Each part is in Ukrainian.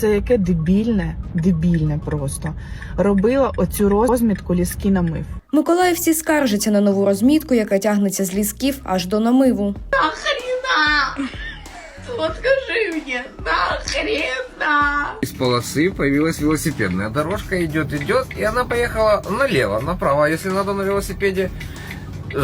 це яке дебільне, дебільне просто робила оцю розмітку ліски намив. Миколаївці скаржаться на нову розмітку, яка тягнеться з лісків аж до намиву. Нахрена? Вот скажи мне, нахрена? Из полосы появилась велосипедная дорожка, идет, идет, и она поехала налево, направо. Если надо на велосипеде,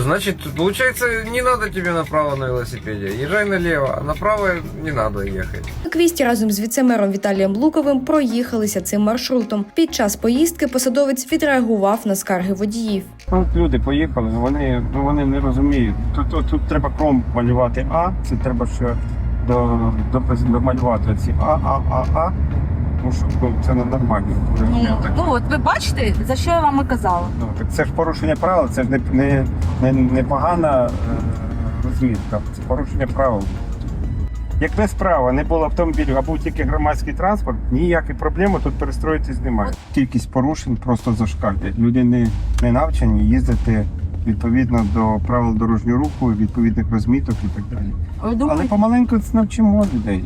значит, получается, не надо тебе направо на велосипеде. Езжай налево, а направо не надо ехать. Квісті разом з віцемером Віталієм Луковим проїхалися цим маршрутом. Під час поїздки посадовець відреагував на скарги водіїв. Ну, От люди поїхали, вони, ну, вони не розуміють. Тут, тут, тут треба кром малювати А, це треба ще до, до, домалювати ці А, А, А, А. Тому що ну, це не нормально. Ну, ну от ви бачите, за що я вам і казала. ну, так це ж порушення правил, це ж не, не, не, не погана е, розмітка, це порушення правил. Якби справа не було автомобілів, а був тільки громадський транспорт, ніякої проблеми тут перестроїтись немає. Кількість порушень просто зашкалює. Люди не, не навчені їздити відповідно до правил дорожнього руху, відповідних розміток і так далі. Але помаленьку навчимо людей.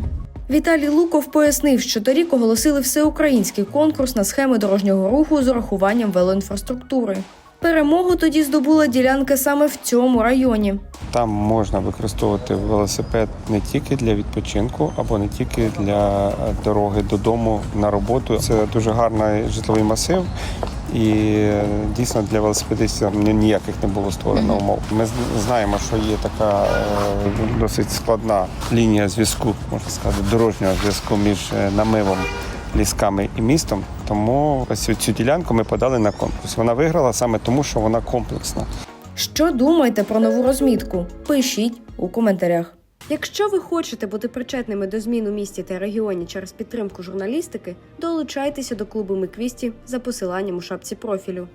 Віталій Луков пояснив, що торік оголосили всеукраїнський конкурс на схеми дорожнього руху з урахуванням велоінфраструктури. Перемогу тоді здобула ділянка саме в цьому районі. Там можна використовувати велосипед не тільки для відпочинку або не тільки для е, дороги додому на роботу. Це дуже гарний житловий масив. І е, дійсно для велосипедистів ніяких не було створено умов. Ми знаємо, що є така е, досить складна лінія зв'язку, можна сказати, дорожнього зв'язку між намивом, лісками і містом. Тому ось цю ділянку ми подали на конкурс. Вона виграла саме тому, що вона комплексна. Що думаєте про нову розмітку? Пишіть у коментарях. Якщо ви хочете бути причетними до змін у місті та регіоні через підтримку журналістики, долучайтеся до клубу Миквісті за посиланням у шапці профілю.